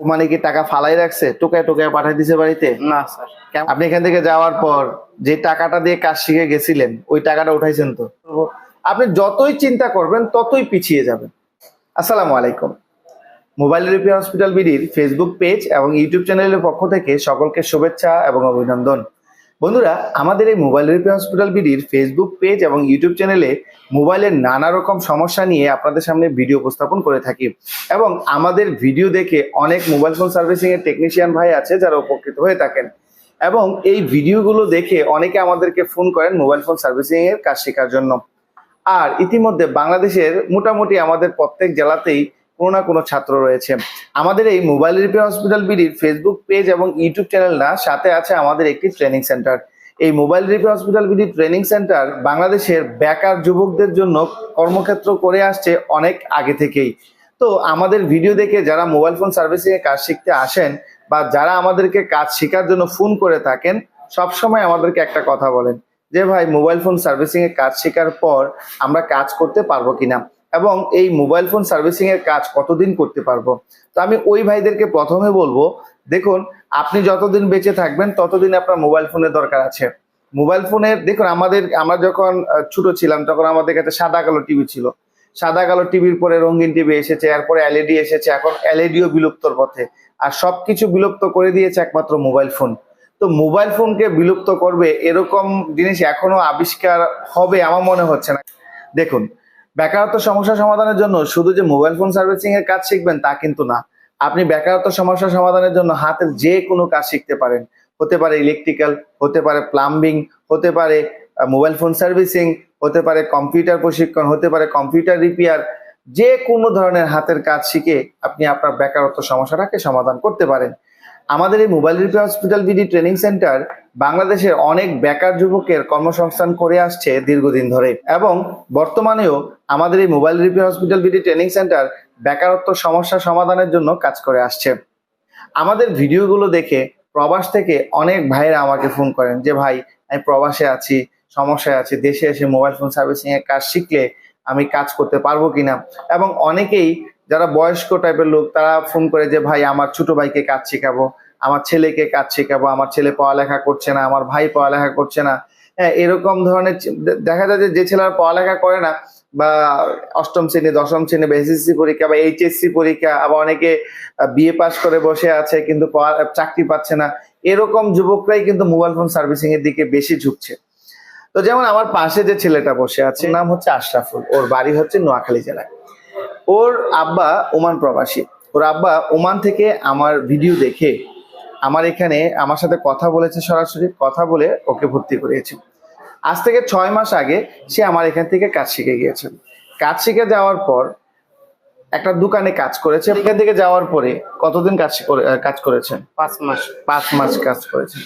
মানে কি টাকা ফালাই রাখছে? টোকায় টোকায় পাঠাই দিছে বাড়িতে? না স্যার। আপনি এখান থেকে যাওয়ার পর যে টাকাটা দিয়ে কাজ শিখে গেছিলেন ওই টাকাটা উঠাইছেন তো? আপনি যতই চিন্তা করবেন ততই পিছিয়ে যাবেন। আসসালামু আলাইকুম। মোবাইল রিপেয়ার হসপিটাল বিডির ফেসবুক পেজ এবং ইউটিউব চ্যানেলের পক্ষ থেকে সকলকে শুভেচ্ছা এবং অভিনন্দন। বন্ধুরা, আমাদের এই মোবাইল রিপেয়ার হসপিটাল বিডির ফেসবুক পেজ এবং ইউটিউব চ্যানেলে মোবাইলের নানা রকম সমস্যা নিয়ে আপনাদের সামনে ভিডিও উপস্থাপন করে থাকি। এবং আমাদের ভিডিও দেখে অনেক মোবাইল ফোন সার্ভিসিং এর টেকনিশিয়ান ভাই আছে যারা উপকৃত হয়ে থাকেন। এবং এই ভিডিওগুলো দেখে অনেকে আমাদেরকে ফোন করেন মোবাইল ফোন সার্ভিসিং এর কাজ শেখার জন্য। আর ইতিমধ্যে বাংলাদেশের মোটামুটি আমাদের প্রত্যেক জেলাতেই কোনো না কোনো ছাত্র রয়েছে। আমাদের এই মোবাইল রিপেয়ার হসপিটাল বিডির ফেসবুক পেজ এবং ইউটিউব চ্যানেল না সাথে আছে আমাদের একটি ট্রেনিং সেন্টার এই মোবাইল রিপেয়ার হসপিটাল বিডির ট্রেনিং সেন্টার বাংলাদেশের বেকার যুবকদের জন্য কর্মক্ষেত্র করে আসছে অনেক আগে থেকেই। তো আমাদের ভিডিও দেখে যারা মোবাইল ফোন সার্ভিসিং এ কাজ শিখতে আসেন বা যারা আমাদেরকে কাজ শেখার জন্য ফোন করে থাকেন, সবসময় আমাদেরকে একটা কথা বলেন যে, ভাই মোবাইল ফোন সার্ভিসিং এর কাজ শেখার পর আমরা কাজ করতে পারব কিনা? এবং এই মোবাইল ফোন সার্ভিসিং এর কাজ কতদিন করতে পারব? তো আমি ওই ভাইদেরকে প্রথমে বলব, দেখুন, আপনি যতদিন বেঁচে থাকবেন, ততদিন আপনার মোবাইল ফোনের দরকার আছে। মোবাইল ফোনের দেখুন, আমাদের, আমরা যখন ছোট ছিলাম, তখন আমাদের কাছে সাদা কালো টিভি ছিল। সাদা কালো টিভির পরে রঙিন টিভি এসেছে, এরপরে এলইডি এসেছে, এখন এলইডিও বিলুপ্তর পথে। আর সবকিছু বিলুপ্ত করে দিয়েছে একমাত্র মোবাইল ফোন তো মোবাইল ফোনকে বিলুপ্ত করবে, এরকম জিনিস এখনও আবিষ্কার হবে, আমার মনে হচ্ছে না। দেখুন বেকারত্ব সমস্যা সমাধানের জন্য শুধু যে মোবাইল ফোন সার্ভিসিং এর কাজ শিখবেন তা কিন্তু না। আপনি বেকারত্ব সমস্যা সমাধানের জন্য হাতের যে কোনো কাজ শিখতে পারেন। হতে পারে ইলেকট্রিক্যাল হতে পারে প্লাম্বিং হতে পারে মোবাইল ফোন সার্ভিসিং, হতে পারে কম্পিউটার প্রশিক্ষণ, হতে পারে কম্পিউটার রিপেয়ার যে কোনো ধরনের হাতের কাজ শিখে আপনি আপনার বেকারত্ব সমস্যাটাকে সমাধান করতে পারেন। আমাদের এই mobile repair hospital BD training centre বাংলাদেশের অনেক বেকার যুবকের কর্মসংস্থান করে আসছে দীর্ঘদিন ধরে। এবং বর্তমানেও আমাদের এই mobile repair hospital BD training centre বেকারত্ব সমস্যা সমাধানের জন্য কাজ করে আসছে। আমাদের ভিডিওগুলো দেখে প্রবাস থেকে অনেক ভাইরা আমাকে ফোন করেন যে, ভাই, আমি প্রবাসে আছি, সমস্যায় আছি, দেশে এসে মোবাইল ফোন সার্ভিসিংয়ের কাজ শিখলে আমি কাজ করতে পারব কিনা? এবং অনেকেই যারা বয়স্ক টাইপের লোক তারা ফোন করে যে ভাই আমার ছোট ভাইকে কাজ শেখাবো আমার ছেলেকে কাজ শেখাবো আমার ছেলে পড়ালেখা করছে না আমার ভাই পড়ালেখা করছে না। হ্যাঁ এরকম ধরনের দেখা যায় যে যে ছেলেরা পড়ালেখা করে না বা অষ্টম শ্রেণি দশম শ্রেণি বা এসএসসি পরীক্ষা বা এইচএসসি পরীক্ষা আবার অনেকে বিএ পাস করে বসে আছে কিন্তু চাকরি পাচ্ছে না এরকম যুবকরাই কিন্তু মোবাইল ফোন সার্ভিসিং এর দিকে বেশি ঝুঁকছে। তো যেমন আমার পাশে যে ছেলেটা বসে আছে নাম হচ্ছে আশরাফুল ওর বাড়ি হচ্ছে নোয়াখালী জেলায়। ওর আব্বা ওমান প্রবাসী। ওর আব্বা ওমান থেকে আমার ভিডিও দেখে আমার এখানে আমার সাথে কথা বলেছে সরাসরি কথা বলে ওকে ভর্তি করিয়েছে। আজ থেকে ছয় মাস আগে সে আমার এখান থেকে কাজ শিখে গিয়েছে। কাজ শিখে যাওয়ার পর একটা দোকানে কাজ করেছে। এখান থেকে যাওয়ার পরে কতদিন কাজ করে- কাজ করেছেন পাঁচ মাস। পাঁচ মাস কাজ করেছেন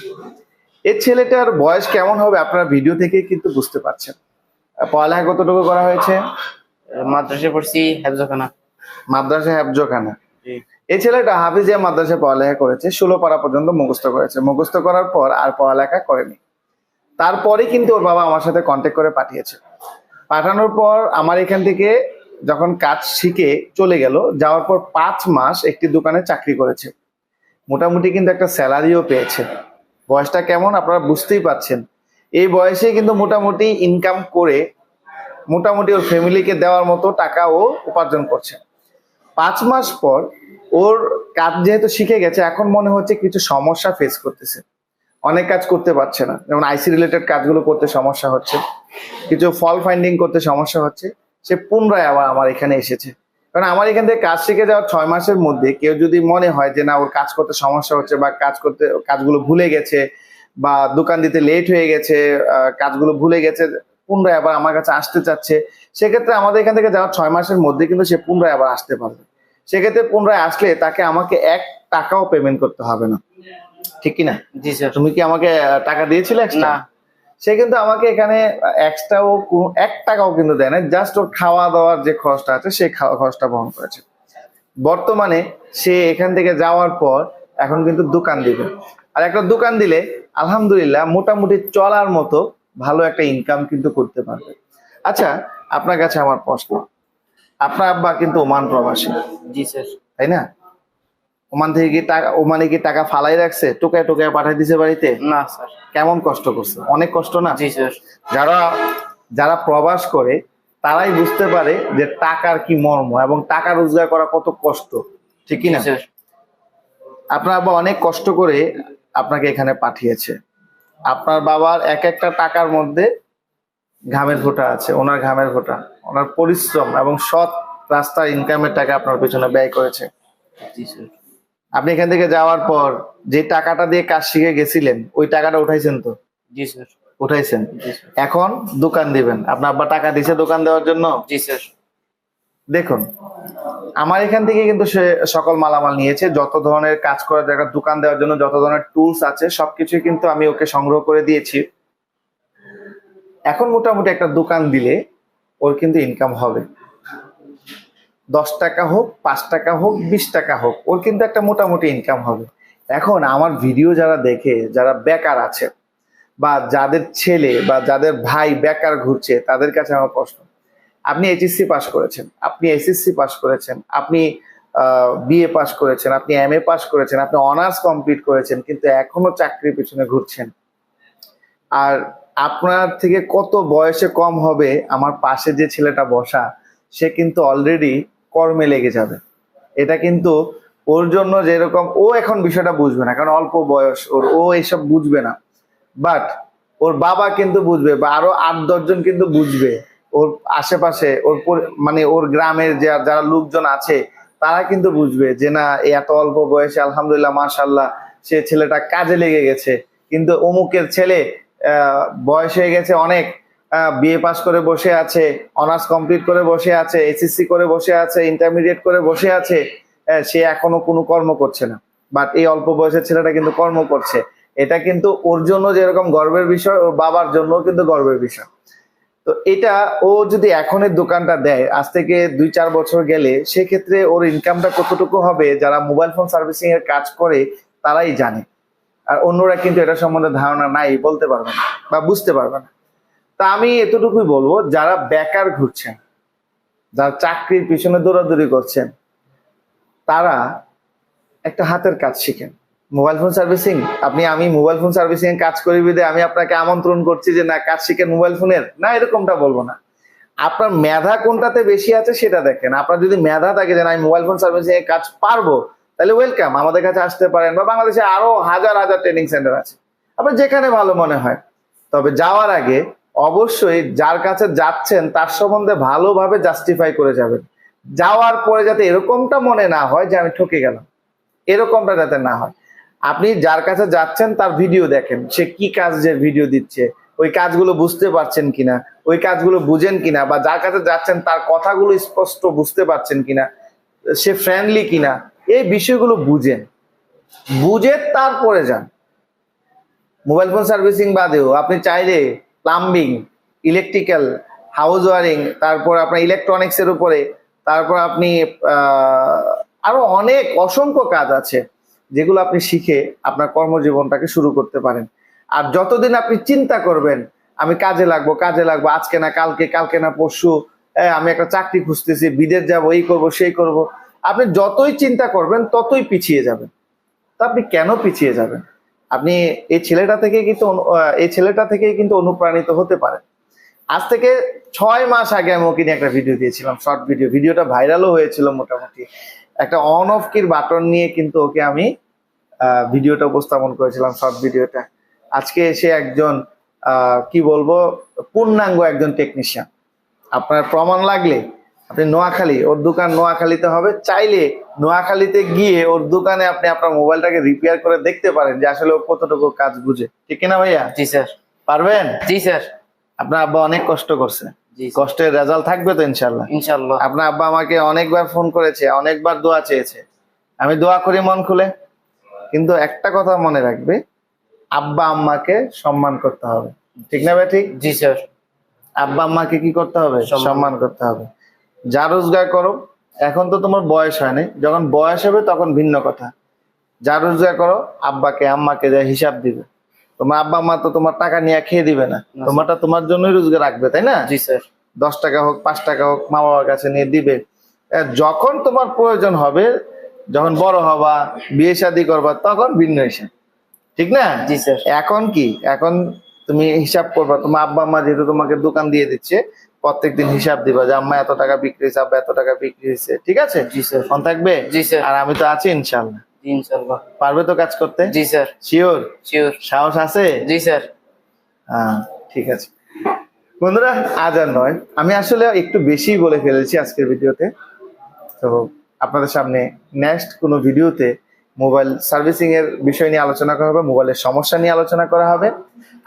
এই ছেলেটার বয়স কেমন হবে আপনারা ভিডিও থেকে কিন্তু বুঝতে পারছেন। পড়ালেখা কতটুকু করা হয়েছে? মাদ্রাসে পড়ছি হেফজখানা। মাদ্রাসা হ্যাবজখানা এই ছেলেটা হাফিজিয়া মাদ্রাসায় পড়ালেখা করেছে ষোলো পারা পর্যন্ত মুখস্থ করেছে। মুখস্থ করার পর আর পড়ালেখা করেনি। তারপরে কিন্তু ওর বাবা আমার সাথে কন্ট্যাক্ট করে পাঠিয়েছে। পাঠানোর পর আমার এখান থেকে যখন কাজ শিখে চলে গেল যাওয়ার পর পাঁচ মাস একটি দোকানে চাকরি করেছে। মোটামুটি কিন্তু একটা স্যালারিও পেয়েছে। বয়সটা কেমন আপনারা বুঝতেই পাচ্ছেন এই বয়সে কিন্তু মোটামুটি ইনকাম করে মোটামুটি ওর ফ্যামিলিকে দেওয়ার মতো টাকা ও উপার্জন করছে। পাঁচ মাস পর ওর কাজ যেহেতু শিখে গেছে, এখন মনে হচ্ছে কিছু সমস্যা ফেস করতেছে। অনেক কাজ করতে পারছে না। যেমন আইসি রিলেটেড কাজগুলো করতে সমস্যা হচ্ছে। কিছু ফল ফাইন্ডিং করতে সমস্যা হচ্ছে। সে পুনরায় আবার আমার এখানে এসেছে। কারণ আমার এখান থেকে কাজ শিখে যাওয়ার ছয় মাসের মধ্যে কেউ যদি মনে হয় যে না, ওর কাজ করতে সমস্যা হচ্ছে বা কাজ করতে, কাজগুলো ভুলে গেছে বা দোকান দিতে লেট হয়ে গেছে কাজগুলো ভুলে গেছে পুনরায় আবার আমার কাছে আসতে চাচ্ছে সেক্ষেত্রে আমাদের এখান থেকে যাওয়ার ছয় মাসের মধ্যে কিন্তু সে পুনরায় আবার আসতে পারবে। সেক্ষেত্রে পুনরায় আসলে তাকে আমাকে এক টাকাও পেমেন্ট করতে হবে না। ঠিক কি না জি স্যার তুমি কি আমাকে টাকা দিয়েছিলে না। সে কিন্তু আমাকে এখানে এক্সট্রাও এক টাকাও কিন্তু দেয় না জাস্ট ওর খাওয়া দাওয়ার যে খরচটা আছে সেই খাওয়া খরচটা বহন করেছে। বর্তমানে সে এখান থেকে যাওয়ার পর এখন কিন্তু দোকান দিবে। আর একটা দোকান দিলে আলহামদুলিল্লাহ মোটামুটি চলার মতো ভালো একটা ইনকাম কিন্তু করতে পারবে। আচ্ছা আপনার কাছে আমার প্রশ্ন। আপনার আব্বা কিন্তু ওমান প্রবাসী। জি স্যার। তাই না? ওমান থেকে কি টাকা ওমানে কি টাকা ফালাই রাখছে? টোকায় টোকায় পাঠাই দিছে বাড়িতে? না স্যার। কেমন কষ্ট করছে? অনেক কষ্ট না? জি স্যার। যারা যারা প্রবাস করে তারাই বুঝতে পারে যে টাকার কি মর্ম এবং টাকা রোজগার করা কত কষ্ট। ঠিক না? স্যার। আপনার আব্বা অনেক কষ্ট করে আপনাকে এখানে পাঠিয়েছে। আপনার বাবার এক একটা টাকার মধ্যে ঘামের ফোঁটা আছে ওনার ঘামের ফোঁটা ওনার পরিশ্রম এবং সৎ রাস্তার ইনকামের টাকা আপনার পেছনে ব্যয় করেছে। আপনি এখান থেকে যাওয়ার পর যে টাকাটা দিয়ে কাজ শিখে গেছিলেন ওই টাকাটা উঠাইছেন তো? জি স্যার উঠাইছেন। জি এখন দোকান দিবেন। আপনার আব্বা টাকা দিছে দোকান দেওয়ার জন্য? জি স্যার দেখুন, আমার এখান থেকে কিন্তু সে সকল মালামাল নিয়েছে, যত ধরনের কাজ করার জায়গা, দোকান দেওয়ার জন্য যত ধরনের টুলস আছে, সবকিছুই কিন্তু আমি ওকে সংগ্রহ করে দিয়েছি। এখন মোটামুটি একটা দোকান দিলে ওর কিন্তু ইনকাম হবে। দশ টাকা হোক, পাঁচ টাকা হোক, বিশ টাকা হোক, ওর কিন্তু একটা মোটামুটি ইনকাম হবে। এখন আমার ভিডিও যারা দেখে, যারা বেকার আছে, বা যাদের ছেলে, বা যাদের ভাই বেকার ঘুরছে, তাদের কাছে আমার প্রশ্ন আপনি এইচএসসি পাস করেছেন, আপনি এসএসসি পাস করেছেন, আপনি বিএ পাস করেছেন, আপনি এম এ পাস করেছেন, আপনি অনার্স কমপ্লিট করেছেন, কিন্তু এখনও চাকরির পিছনে ঘুরছেন। আর আপনার থেকে কত বয়সে কম হবে, আমার পাশে যে ছেলেটা বসা, সে কিন্তু অলরেডি কর্মে লেগে যাবে। এটা কিন্তু ওর জন্য যেরকম, ও এখন বিষয়টা বুঝবে না, কারণ অল্প বয়স, ওর, ও এসব বুঝবে না। বাট ওর বাবা কিন্তু বুঝবে, বা আরও আট দশজন কিন্তু বুঝবে। ওর আশেপাশে, ওর মানে ওর গ্রামের যারা লোকজন আছে, তারা কিন্তু বুঝবে যে না এত অল্প বয়সে আলহামদুলিল্লাহ মাশাল্লাহ সে ছেলেটা কাজে লেগে গেছে। কিন্তু অমুকের ছেলে বয়স হয়ে গেছে অনেক বিএ পাস করে বসে আছে, অনার্স কমপ্লিট করে বসে আছে, এসএসসি করে বসে আছে, ইন্টারমিডিয়েট করে বসে আছে সে এখনও কোনো কর্ম করছে না। বাট এই অল্প বয়সের ছেলেটা কিন্তু কর্ম করছে। এটা কিন্তু ওর জন্য যেরকম গর্বের বিষয়, ওর বাবার জন্য কিন্তু গর্বের বিষয়। তো এটা ও যদি এখনের দোকানটা দেয়, আজ থেকে দুই চার বছর গেলে, সেক্ষেত্রে ওর ইনকামটা কতটুকু হবে, যারা মোবাইল ফোন সার্ভিসিং এর কাজ করে, তারাই জানে। আর অন্যরা কিন্তু এটা সম্বন্ধে ধারণা নাই, বলতে পারবে না, বা বুঝতে পারবে না। তা আমি এতটুকুই বলব, যারা বেকার ঘুরছেন, যারা চাকরির পিছনে দৌড়াদৌড়ি করছেন, তারা একটা হাতের কাজ শিখেন। Mobile phone servicing? আপনি, আমি মোবাইল ফোন সার্ভিসিং এর কাজ করি বিদে আমি আপনাকে আমন্ত্রণ করছি যে, না, কাজ শিখেন মোবাইল ফোনের? না, এরকমটা বলব না। আপনার মেধা কোনটাতে বেশি আছে সেটা দেখেন। আপনার যদি মেধা থাকে যে আমি মোবাইল ফোন সার্ভিসিং এর কাজ পারব, তাহলে ওয়েলকাম আমাদের কাছে আসতে পারেন বা বাংলাদেশে আরও হাজার হাজার ট্রেনিং সেন্টার আছে। আপনার যেখানে ভালো মনে হয়। তবে যাওয়ার আগে অবশ্যই যার কাছে যাচ্ছেন, তার সম্বন্ধে ভালোভাবে জাস্টিফাই করে যাবেন। যাওয়ার পরে যাতে এরকমটা মনে না হয় যে, আমি ঠকে গেলাম। এরকমটা যাতে না হয়। আপনি যার কাছে যাচ্ছেন তার ভিডিও দেখেন। সে কি কাজের ভিডিও দিচ্ছে? ওই কাজগুলো বুঝতে পারছেন কিনা? ওই কাজগুলো বুঝেন কিনা? বা যার কাছে যাচ্ছেন তার কথাগুলো স্পষ্ট বুঝতে পারছেন কিনা? সে ফ্রেন্ডলি কিনা? এই বিষয়গুলো বুঝেন। বুঝে তারপরে যান। মোবাইল ফোন সার্ভিসিং বাদেও আপনি চাইলে প্লাম্বিং ইলেকট্রিক্যাল হাউস ওয়ারিং তারপর আপনার ইলেকট্রনিক্স এর উপরে, তারপর আপনি আরও অনেক অসংখ্য কাজ আছে। যেগুলো আপনি শিখে আপনার কর্মজীবনটাকে শুরু করতে পারেন। আর যতদিন আপনি চিন্তা করবেন, আমি কাজে লাগবো কাজে লাগবো, আজকে না কালকে কালকে না পরশু আমি একটা চাকরি খুঁজতেছি, বিদেশ যাব, এই করব, সেই করব, আপনি যতই চিন্তা করবেন, ততই পিছিয়ে যাবেন। তা আপনি কেন পিছিয়ে যাবেন? আপনি এই ছেলেটা থেকে কিন্তু এই ছেলেটা থেকে কিন্তু অনুপ্রাণিত হতে পারেন। আজ থেকে ছয় মাস আগে আমি ওকে নিয়ে একটা ভিডিও দিয়েছিলাম শর্ট ভিডিও ভিডিওটা ভাইরালও হয়েছিল মোটামুটি। একটা অন অফ কির বাটন নিয়ে কিন্তু ওকে আমি ভিডিওটা উপস্থাপন করেছিলাম শর্ট ভিডিওটা। আজকে এসে একজন কি বলব পূর্ণাঙ্গ একজন টেকনিশিয়ান আপনার প্রমাণ লাগলে আপনি নোয়াখালী ওর দোকান নোয়াখালীতে হবে চাইলে নোয়াখালীতে গিয়ে ওর দোকানে আপনি আপনার মোবাইলটাকে রিপেয়ার করে দেখতে পারেন যে আসলে ও কতটুকু কাজ বুঝে। ঠিক কিনা ভাইয়া? জি স্যার। পারবেন? জি স্যার। আপনার আব্বা অনেক কষ্ট করছে। জি কষ্টের রেজাল্ট থাকবে তো ইনশাল্লাহ ইনশাল্লাহ আপনার আব্বা আমাকে অনেকবার ফোন করেছে অনেকবার দোয়া চেয়েছে। আমি দোয়া করি মন খুলে। কিন্তু একটা কথা মনে রাখবে আব্বা আম্মাকে সম্মান করতে হবে। ঠিক না ভাই ঠিক? জি স্যার। আব্বা আম্মাকে কি করতে হবে? সম্মান। করতে হবে। যা রোজগার করো এখন তো তোমার বয়স হয়নি যখন বয়স হবে তখন ভিন্ন কথা। যা রোজগার করো আব্বাকে আম্মাকে যা হিসাব দিবে। তোমার আব্বা আম্মা তো তোমার টাকা নিয়ে খেয়ে দিবে না। না, তোমারটা তোমার জন্যই রোজগার রাখবে তাই না? জি স্যার। দশ টাকা হোক পাঁচ টাকা হোক মা বাবার কাছে নিয়ে দিবে। যখন তোমার প্রয়োজন হবে যখন বড় হবা বিয়ে শাদী করবা তখন ভিন্ন হিসাব। ঠিক না? জি স্যার। এখন কি? এখন তুমি হিসাব করবা তোমার আব্বা আম্মা যেহেতু তোমাকে দোকান দিয়ে দিচ্ছে প্রত্যেকদিন হিসাব দিবা যে আম্মা এত টাকা বিক্রি হয়েছে আব্বা এত টাকা বিক্রি হয়েছে। ঠিক আছে? জি স্যার। ফোন থাকবে? জি স্যার। আর আমি তো আছি ইনশাল্লাহ জি ইনশাল্লাহ পারবে তো কাজ করতে? জি স্যার। শিওর শিওর সাহস আছে? জি স্যার। হ্যাঁ ঠিক আছে। বন্ধুরা আজ আর নয়। আমি আসলে একটু বেশি বলে ফেলেছি আজকের ভিডিওতে। তো আপনাদের সামনে নেক্সট কোনো ভিডিওতে মোবাইল সার্ভিসিংয়ের বিষয় নিয়ে আলোচনা করা হবে মোবাইলের সমস্যা নিয়ে আলোচনা করা হবে।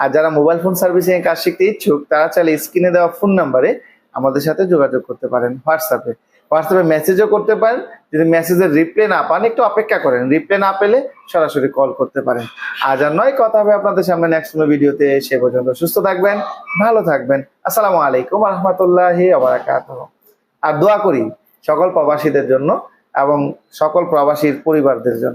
আর যারা মোবাইল ফোন সার্ভিসিং এর কাজ শিখতে ইচ্ছুক, তারা চাইলে স্ক্রিনে দেওয়া ফোন নাম্বারে আমাদের সাথে যোগাযোগ করতে পারেন হোয়াটসঅ্যাপে হোয়াটসঅ্যাপে মেসেজও করতে পারেন, যদি মেসেজের রিপ্লাই না পান, একটু অপেক্ষা করেন। রিপ্লাই না পেলে সরাসরি কল করতে পারেন। আজ আর নয়, কথা হবে আপনাদের সামনে নেক্সট কোনো ভিডিওতে সে পর্যন্ত সুস্থ থাকবেন, ভালো থাকবেন। আসসালামু আলাইকুম রহমতুল্লাহ আর দোয়া করি সকল প্রবাসীদের জন্য এবং সকল প্রবাসীর পরিবারদের জন্য।